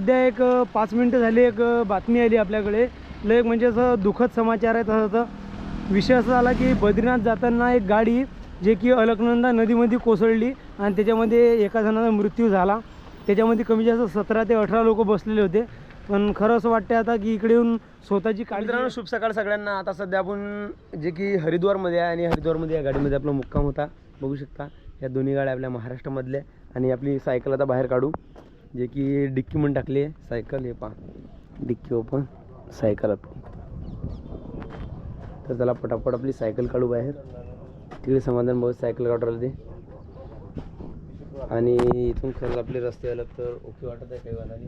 सध्या एक पाच मिनटं झाली एक बातमी आली आपल्याकडे. लय एक म्हणजे असं दुःखद समाचार आहे तसं तर. विषय असा झाला की बद्रीनाथ जाताना एक गाडी जे की अलकनंदा नदीमध्ये कोसळली आणि त्याच्यामध्ये एका जणाचा मृत्यू झाला. त्याच्यामध्ये कमी जास्त सतरा ते अठरा लोक बसलेले होते. पण खरं असं वाटतं आता की इकडे येऊन स्वतःची काळजी मित्रांनो शुभ सकाळ सगळ्यांना. आता सध्या आपण जे की हरिद्वारमध्ये आहे आणि हरिद्वारमध्ये या गाडीमध्ये आपला मुक्काम होता. बघू शकता या दोन्ही गाड्या आपल्या महाराष्ट्रामधल्या आणि आपली सायकल आता बाहेर काढू. जे की डिक्की म्हणून टाकली आहे. सायकल हे पहा. डिक्की ओपन सायकल आपली. तर त्याला पटापट आपली सायकल काढू बाहेर. तिकडे समाधान बहुत सायकल काढू राहिले ते. आणि इथून खरंच आपले रस्ते आलं तर ओके वाटत आहे काही वालाने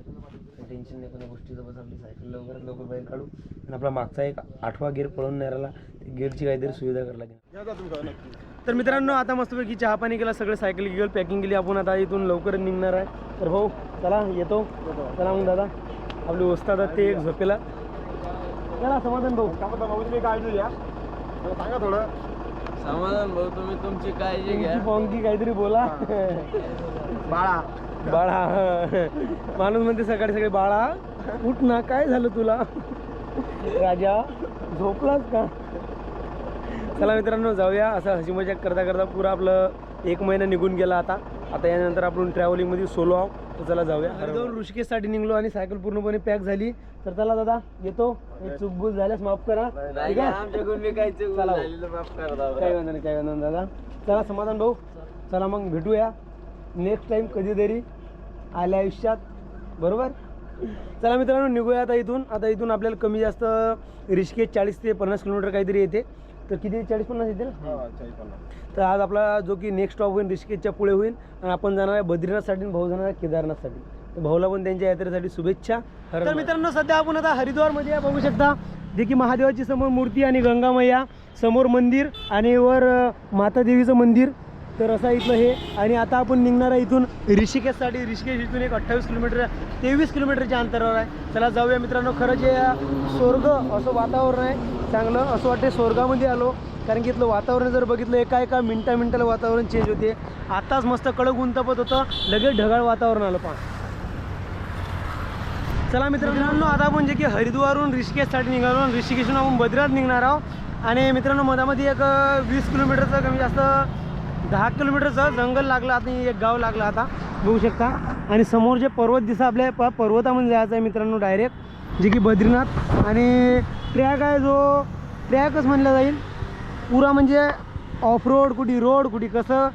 टेन्शन नाही कोणी गोष्टीचं बस आपली सायकल लवकरात लवकर बाहेर काढू. आणि आपला मागचा एक आठवा गिअर पळून नाही राहिला ते गिअरची काहीतरी सुविधा करायला लागेल. तर मित्रांनो आता मस्तपैकी चहा पाणी केला सगळं सायकल गिगल पॅकिंग केली. आपण आता इथून लवकर निघणार आहे. तर भाऊ चला येतो. चला मग दादा. आपली आहेत ते एक झोपेला. चला समाधान भाऊ. सांगा थोडं समाधान भाऊ तुम्ही तुमची काळजी घ्या. पाहुणकी काहीतरी बोला. बाळा. बाळा. माणूस म्हणते सकाळी सकाळी बाळा उठ ना काय झालं तुला? राजा झोपलास का? चला मित्रांनो जाऊया. असं हसी मजाक करता करता पुरा आपलं एक महिना निघून गेला आता. आता यानंतर आपण ट्रॅव्हलिंगमध्ये सोलो आहोत. तर चला जाऊया. हरिद्वार ऋषिकेशसाठी निघलो आणि सायकल पूर्णपणे पॅक झाली. तर चला दादा येतो. एक चूकबूक झाल्यास माफ करा. ठीक आहे? चूक चला. भाऊ. झालेलं माफ करा दादा. काही वांधा नाही नाही दादा? चला समाधान भाऊ. चला मग भेटूया. नेक्स्ट टाइम कधीतरी आल्या आयुष्यात. बरोबर? चला मित्रांनो निघूया आता इथून. आता इथून आपल्याला कमी जास्त रिस्केज चाळीस ते पन्नास किलोमीटर काहीतरी येते. तर किती? चाळीस पन्नास येते ना तर आज आपला जो की नेक्स्ट स्टॉप होईल ऋषिकेशच्या पुढे होईल आणि आपण जाणार आहे बद्रीनाथसाठी भाऊ जाणार आहे केदारनाथसाठी. तर भाऊला पण त्यांच्या यात्रेसाठी शुभेच्छा. तर मित्रांनो सध्या आपण आता हरिद्वारमध्ये बघू शकता जे की महादेवाची समोर मूर्ती आणि गंगा मैया समोर मंदिर आणि वर माता देवीचं मंदिर. तर असं इथलं हे. आणि आता आपण निघणार आहे इथून ऋषिकेशसाठी. ऋषिकेश इथून एक अठ्ठावीस किलोमीटर तेवीस किलोमीटरच्या अंतरावर आहे. चला जाऊया मित्रांनो. खरं जे स्वर्ग असं वातावरण आहे चांगलं असं वाटते स्वर्गामध्ये आलो. कारण की इथलं वातावरण जर बघितलं एका एका मिनटा मिनटाला वातावरण चेंज होते. आताच मस्त कडक उंतपत होतं. लगेच ढगाळ वातावरण आलं पण चला मित्रांनो आता आपण जे की हरिद्वारहून ऋषिकेशसाठी निघालो. ऋषिकेशहून आपण बद्रीनाथ निघणार आहोत. आणि मित्रांनो मधामध्ये एक वीस किलोमीटरचं कमी जास्त दहा किलोमीटरचं जंगल लागलं आता एक गाव लागलं आता. बघू शकता. आणि समोर जे पर्वत दिसा आपल्या प पर्वतामध्ये जायचं आहे मित्रांनो डायरेक्ट जे की बद्रीनाथ आणि ट्रॅक आहे जो ट्रॅकच म्हणला जाईल. पुरा म्हणजे ऑफ रोड कुठे रोड कुठे कसं.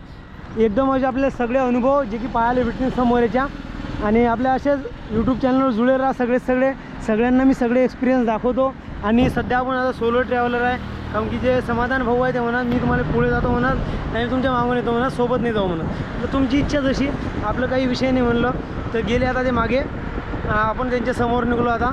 एकदम म्हणजे आपले सगळे अनुभव जे की पाहायला भेटतील समोर याच्या आणि आपल्या असेच यूट्यूब चॅनलवर जुळे राहा सगळे सगळे. सगळ्यांना मी सगळे एक्सपिरियन्स दाखवतो. आणि सध्या आपण आता सोलो ट्रॅव्हलर आहे. कारण की जे समाधान भाऊ आहे ते म्हणा मी तुम्हाला पुढे जातो म्हणत आणि तुमच्या मागून येतो म्हणा सोबत नाही जाऊ म्हणत तर तुमची इच्छा जशी आपलं काही विषय नाही म्हणलं तर गेले आता ते मागे. आपण त्यांच्यासमोर निघलो आता.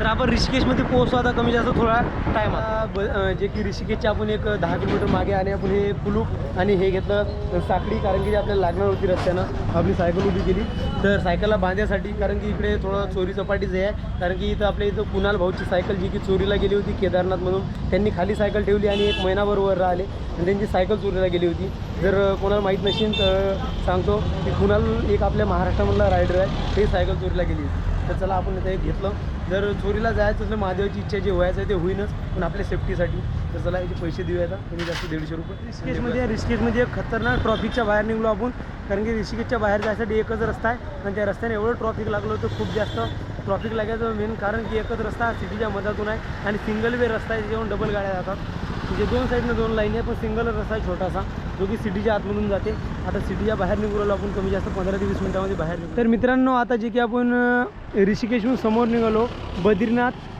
तर आपण ऋषिकेशमध्ये पोहोचू आता कमी जास्त थोडा टाईम ब जे की ऋषिकेशच्या आपण एक दहा किलोमीटर मागे आणि आपण हे कुलूप आणि हे घेतलं साखळी कारण की जे आपल्याला लागणार होती रस्त्यानं आपली सायकल उभी केली. तर सायकलला बांधण्यासाठी कारण की इकडे थोडं चोरी चपाटीच आहे कारण की इथं आपल्या इथं कुणाल भाऊची सायकल जी की चोरीला गेली होती केदारनाथमधून त्यांनी खाली सायकल ठेवली आणि एक महिनाभर वर राहिले. आणि त्यांची सायकल चोरीला गेली होती. जर कोणाला माहीत नसेल तर सांगतो की कुणाल एक आपल्या महाराष्ट्रामधला रायडर आहे ते सायकल चोरीला गेली होती. तर चला आपण इथं एक घेतलं. जर चोरीला जायचं असलं महादेवाची इच्छा जे व्हायचं आहे ते होईनच. पण आपल्या सेफ्टीसाठी तर चला याचे पैसे देऊ आता कमी जास्त दीडशे रुपये. रिस्केजमध्ये रिस्केजमध्ये एक खतरनाक ट्रॉफिकच्या बाहेर निघलो आपण. कारण की ऋषिकेशच्या बाहेर जायसाठी एकच रस्ता आहे. आणि त्या रस्त्याने एवढं ट्रॉफिक लागलं होतं खूप जास्त ट्रॉफिक लागायचं. मेन कारण की एकच रस्ता सिटीच्या मधातून आहे. आणि सिंगल वे रस्ता आहे जेवण डबल गाड्या जातात. म्हणजे दोन साईडनं दोन लाईन आहे पण सिंगल रस्ता आहे छोटासा. जो की सिटीच्या आतमधून जाते. आता सिटीच्या बाहेर निघू राहिलो आपण कमी जास्त पंधरा ते वीस मिनिटामध्ये बाहेर निघू तर मित्रांनो आता जे की आपण ऋषिकेशहून समोर निघालो बद्रीनाथ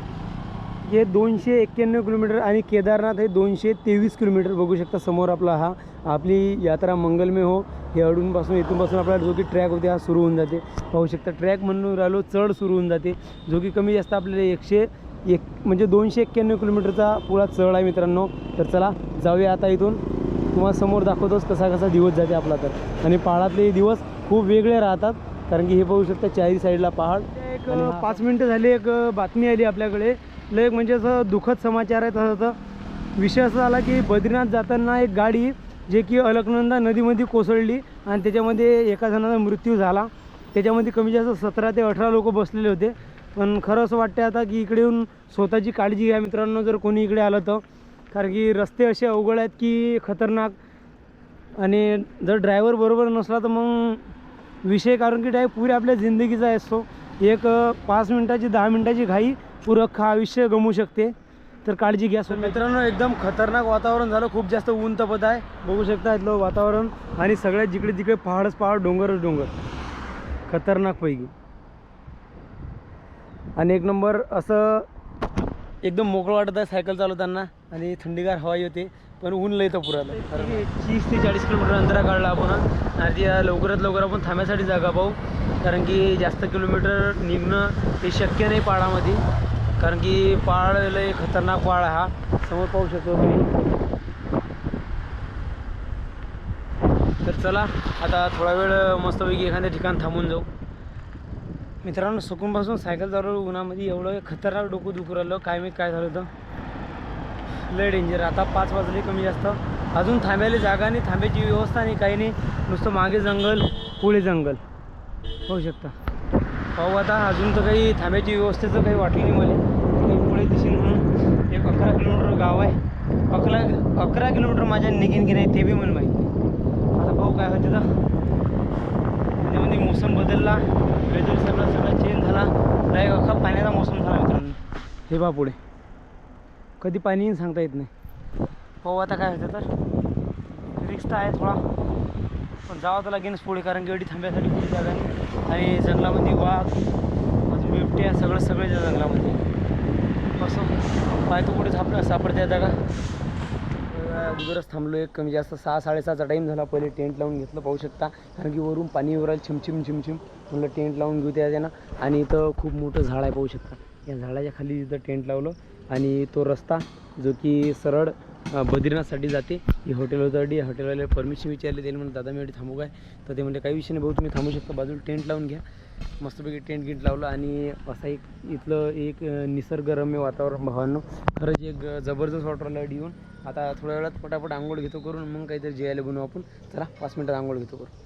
हे दोनशे एक्क्याण्णव किलोमीटर आणि केदारनाथ हे दोनशे तेवीस किलोमीटर बघू शकता समोर आपला हा आपली यात्रा मंगलमय हो. हे अडूनपासून इथूनपासून आपल्याला जो की ट्रॅक होते हा सुरू होऊन जाते. पाहू शकता ट्रॅक म्हणून राहिलो चढ सुरू होऊन जाते. जो की कमी जास्त आपल्याला एकशे एक म्हणजे दोनशे एक्क्याण्णव किलोमीटरचा पुरा चढ आहे मित्रांनो. तर चला जाऊया आता इथून. तुम्हाला समोर दाखवतोच कसा कसा दिवस जाते आपला तर. आणि पहाडातले दिवस खूप वेगळे राहतात कारण की हे पाहू शकता चारी साईडला पहाड. एक पाच मिनटं झाली एक बातमी आली आपल्याकडे. लय एक म्हणजे असं दुःखद समाचार आहे तसं तर. विषय असा झाला की बद्रीनाथ जाताना एक गाडी जे की अलकनंदा नदीमध्ये कोसळली आणि त्याच्यामध्ये एका जणाचा मृत्यू झाला. त्याच्यामध्ये कमी जास्त सतरा ते अठरा लोक बसलेले होते. पण खरं असं वाटतं आता की इकडे येऊन स्वतःची काळजी घ्या मित्रांनो जर कोणी इकडे आलं तर. कारण की रस्ते असे अवघड आहेत की खतरनाक. आणि जर ड्रायव्हर बरोबर नसला तर मग विषय कारण की डायरेक्ट पुरे आपल्या जिंदगीचा असतो. एक पाच मिनटाची दहा मिनटाची घाई पुरं आयुष्य गमवू शकते. तर काळजी घ्या सर. मित्रांनो एकदम खतरनाक वातावरण झालं. खूप जास्त ऊन तपत आहे. बघू शकता इथलं वातावरण. आणि सगळ्यात जिकडे तिकडे पहाडच पहाड डोंगरच डोंगर. खतरनाकपैकी आणि एक नंबर असं एकदम मोकळं वाटत आहे सायकल चालवताना. आणि थंडीगार हवाई होते पण ऊन लय तर पुराला. तीस ते चाळीस किलोमीटर अंतरा काढला आपण आणि त्या लवकरात लवकर आपण थांब्यासाठी जागा पाहू. कारण की जास्त किलोमीटर निघणं हे शक्य नाही पाळामध्ये कारण की पाळ लय खतरनाक पाळ हा. समोर पाहू शकतो तुम्ही. तर चला आता थोडा वेळ मस्तपैकी एखाद्या ठिकाण थांबून जाऊ. मित्रांनो सुकूनपासून सायकल चालवलं उन्हामध्ये एवढं खतरनाक डोकं दुखू राहिलं. काय मी काय झालं होतं? लय डेंजर आता पाच वाजले कमी जास्त. अजून थांबायला जागा नाही थांब्याची व्यवस्था नाही काही नाही. नुसतं मागे जंगल पुढे जंगल. होऊ शकता. पाहू आता अजून तर काही थांब्याची व्यवस्थेचं काही वाटलं नाही मला. काही पुढे दिसेल म्हणून. एक अकरा किलोमीटर गाव आहे. अकरा अकरा किलोमीटर माझ्या निघेन की नाही ते बी मला माहीत आता पाहू काय होते तर. त्यामध्ये मोसम बदलला वेदर सगळं सगळं चेंज झाला. डायरेक्ट अख्खा पाण्याचा मोसम झाला मित्रांनो. हे बा पुढे. कधी पाणी येईन सांगता येत नाही. पाहू आता काय होतं तर. रिक्स तर आहे थोडा. पण जावं तर लगेच पुढे कारण की एवढी थांब्यासाठी खूप जागा आणि जंगलामध्ये वाघ अजून बिबट्या सगळं सगळे जंगलामध्ये. असं पाय तो कुठे सापड सापडते आता का? अगोदरच थांबलो एक कमी जास्त सहा साडेसहाचा टाईम झाला. पहिले टेंट लावून घेतलं पाहू शकता. कारण की वरून पाणी येऊ राहिलं छिमछिम छिमछिम म्हणलं टेंट लावून घेऊ त्या त्यानं. आणि इथं खूप मोठं झाड आहे पाहू शकता. या झाडाच्या खाली इथं टेंट लावलं. आणि तो रस्ता जो की सरळ बद्रीनाथसाठी जाते. ही हॉटेल होतं हॉटेलवाले परमिशन विचारले. त्यांनी म्हणून दादा मी एवढी थांबू काय? तर ते म्हणजे काही विषय नाही भाऊ तुम्ही थांबू शकता. बाजूला टेंट लावून घ्या. मस्तपैकी टेंट गिंट लावलं. आणि असा एक इथलं एक निसर्गरम्य वातावरण भावांनो. खरंच एक जबरदस्त वाटू राहिलं येऊन आता थोड्या वेळात पटापट आंघोळ घेतो करून मग काहीतरी जेवायला बनवू आपण. चला पाच मिनटात आंघोळ घेतो करून.